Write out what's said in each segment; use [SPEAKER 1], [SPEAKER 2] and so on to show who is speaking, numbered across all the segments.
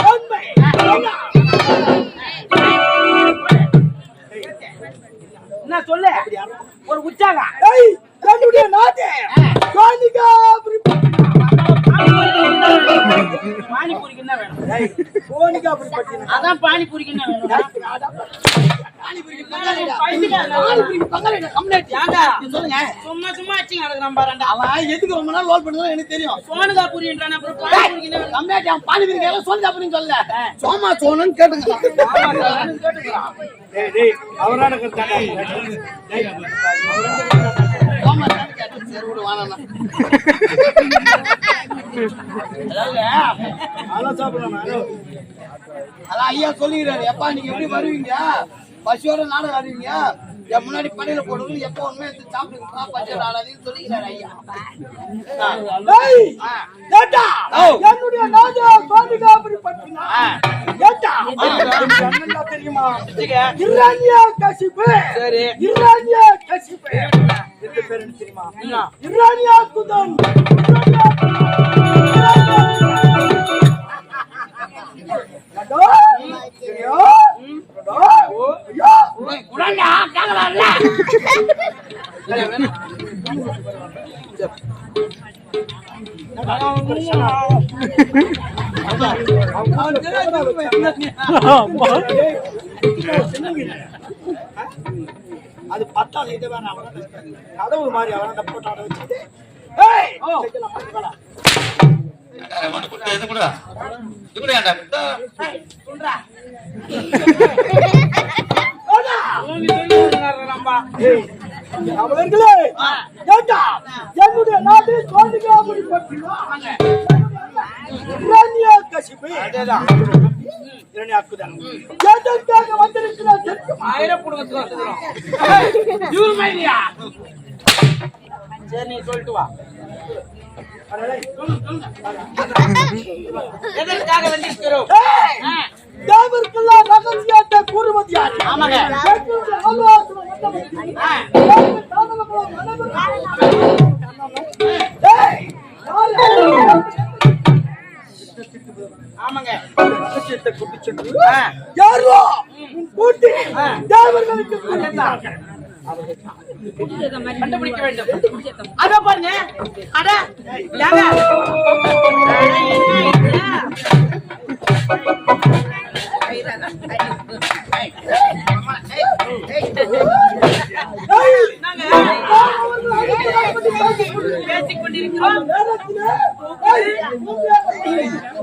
[SPEAKER 1] தந்தை, அண்ணா.
[SPEAKER 2] என்ன சொல்லு? ஒரு உற்சாகம்.
[SPEAKER 1] என்னுடைய நாட்டு
[SPEAKER 2] பானிபூரிக்கு என்ன வேணும்?
[SPEAKER 1] பட்டினம்.
[SPEAKER 2] அதான் பானிபூரிக்கு என்ன வேணும்? சும்மா சும்மா பாருடா.
[SPEAKER 1] அவன் எதுக்கு ரொம்ப நாள் லோல் பண்ணதான் எனக்கு தெரியும்.
[SPEAKER 2] சோனுகா பூரின்றான் அப்புறம்
[SPEAKER 1] கம்மியாட்டி அவன். எல்லாம் சொல்லி அப்படின்னு சொல்லல. சோமா சோனன்னு கேட்டுங்க அவரான சோமா சோனன்னு கேட்டு சரி விடு வாணா அதான் ஐயா சொல்லிக்கிறாரு. எப்பா நீங்க எப்படி வருவீங்க? பசியோட நாடகம் ஆடுவீங்க என் முன்னாடி படையில போடுறது எப்போ உண்மை எடுத்து சாப்பிடுங்க பசியோட ஆடாதீங்கன்னு சொல்லிக்கிறாரு ஐயா. என்னுடைய நாஜா பாதுகாப்பு பற்றினா? தெரியுமா? இரானியா கசிப்பு.
[SPEAKER 2] சரி.
[SPEAKER 1] இரானியா கசிப்பு. ரெண்டு தெரியுமா? இரானியா குதன் அது பத்தாது இது வேணாம் அவன கதவு மாதிரி அவன போட்டாட வச்சு ஏய் சைக்கிள் மாட்டடா
[SPEAKER 3] இது கூட இது கூட
[SPEAKER 1] அவர்களே ஏண்டா? என்னுடைய நாடு சோனிகாபுரி பற்றினா கசிப்பு.
[SPEAKER 2] அதேதான்.
[SPEAKER 1] வந்திருக்கிறார்
[SPEAKER 2] ஆயிரம் குடும்பத்துக்கு வந்துக்கிறோம் சரி நீ சொல்லிட்டு வா எதற்காக வந்திருக்கிறோம்
[SPEAKER 1] தேவருக்கெல்லாம் ரகசியத்தை கூறுவது
[SPEAKER 2] ஆமாங்க. ஆமாங்க
[SPEAKER 1] ரகசியத்தை கொண்டு சென்று யாரோ கூட்டி. தேவர்களுக்கு.
[SPEAKER 2] கண்டுபிடிக்க வேண்டும். அத பாருங்க. அட. யாங்க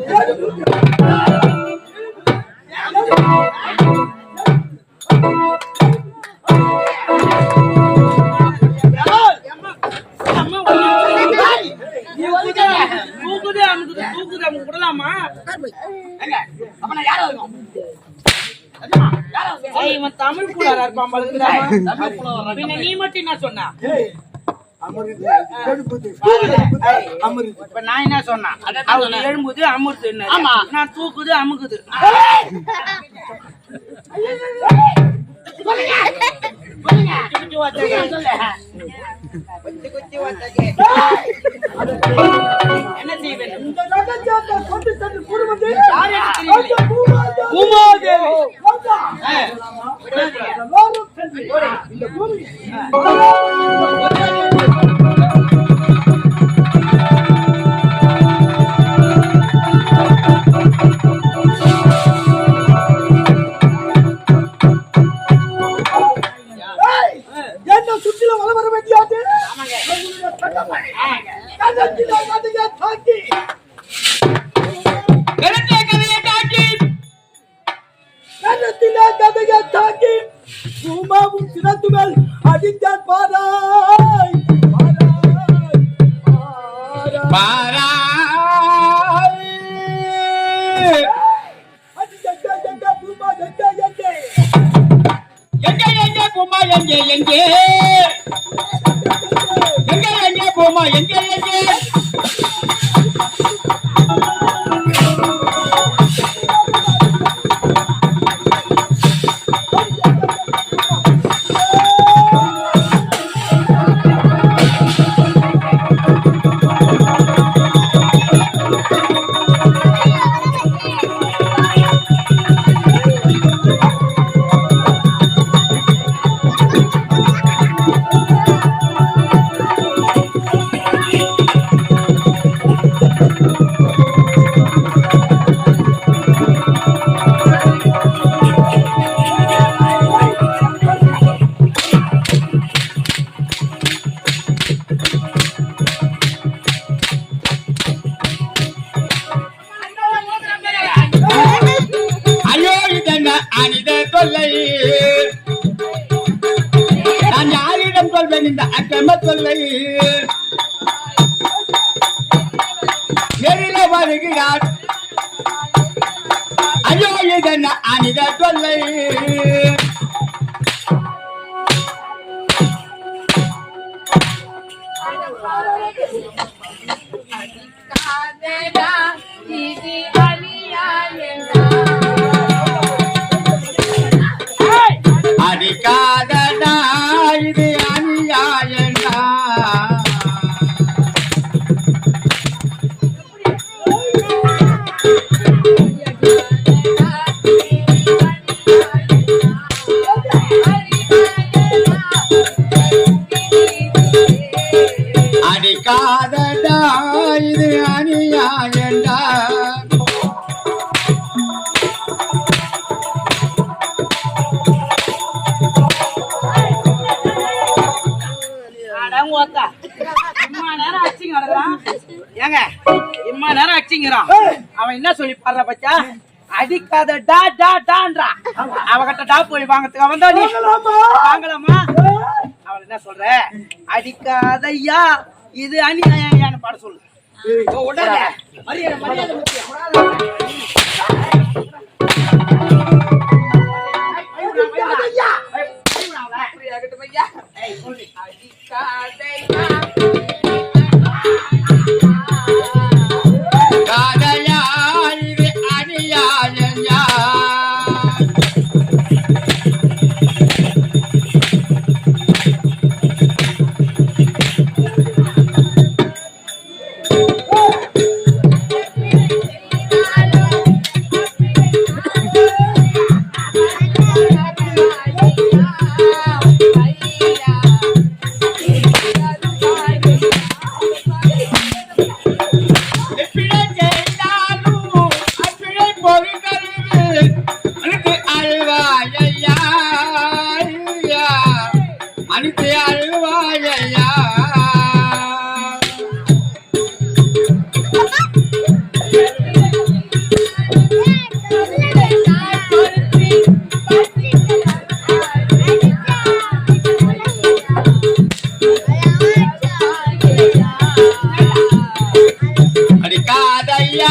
[SPEAKER 2] அட, தூக்குது அமுக்குது தூக்குது அமுக்கு விடலாமா?
[SPEAKER 1] அப்ப நான் யாரா
[SPEAKER 2] இவன் தமிழ் கூடாரா இருப்பான். பின்ன நீ மட்டும் என்ன சொன்ன? நான் என்ன சொன்னேன்? எழும்புது அமுறுது
[SPEAKER 1] ஆமா.
[SPEAKER 2] நான் தூக்குது அமுக்குது. குச்சி வச்சது. குச்சி என்ன
[SPEAKER 1] சுற்றில வள வர வேண்டியாது கதையை தாக்கி கதையை தாக்கி பூமாவும் சிறந்து மேல் அடித்தார் பாராய் பாராய், பாராய். அடி பூமா, எங்க, எங்க?
[SPEAKER 4] எங்க எங்க போமா எங்கே எங்கே தொல்லை நான்
[SPEAKER 1] யாரிடம்
[SPEAKER 4] சொல்வேன் இந்த அக்கிரம தொல்லை எரில வருகிறார். ஐயோ இதென்ன அனித தொல்லை
[SPEAKER 2] காதலா. இம்மா நேரம் அடிச்சிங்கிறான் அவன் என்ன சொல்லி பாடுற பச்சா அடிக்காத டா டா டான்றா. அவகிட்ட டா போய் வாங்கறதுக்கு அவன் தான் நீ. வாங்கலாமா? அவன் என்ன சொல்ற? அடிக்காதையா? இது அநியாயம் பாட சொல்லு. மரியாதை மரியாதை.
[SPEAKER 4] காதையா அடிக்காதையா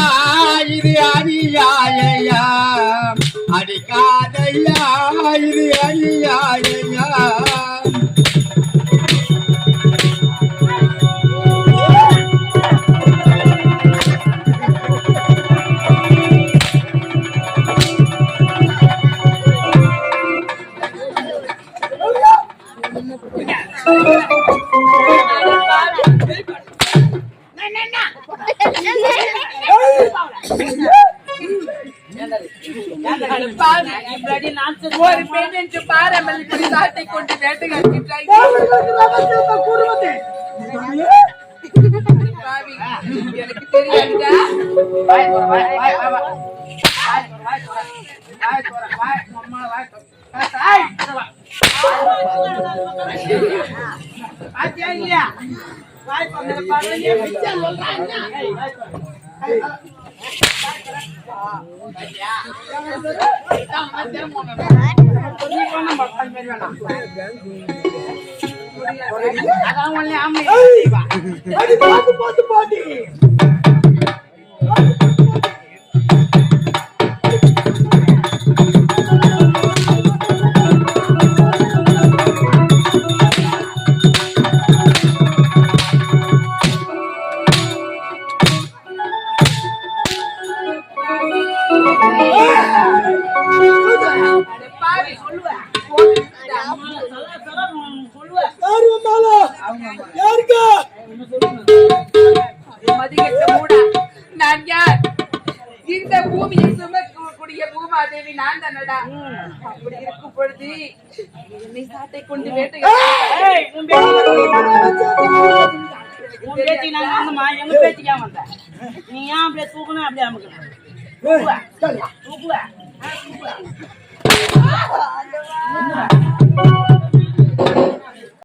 [SPEAKER 5] ஒரு பெண் என்று பாராமல் இப்படி சாட்டை கொண்டு வேட்டையாடுகின்றாய். பாவி, எனக்கு தெரியாதுடா.
[SPEAKER 2] வாய் அதான் ஒண்ணு ஆம்பளை செய்வா.
[SPEAKER 5] நான் யார் இந்த பூமியை சுமக்கக்கூடிய பூமாதேவி நான் தானடா அப்படி இருக்கும் பொழுது என்னை சாட்டை கொண்டு வேட்டையாட
[SPEAKER 2] ஏய், உன் பேத்தி நீ ஏன் அப்படியே தூக்கணும், அப்படியே அமுக்கணும்? 多贵，多贵，多贵！啊，他妈！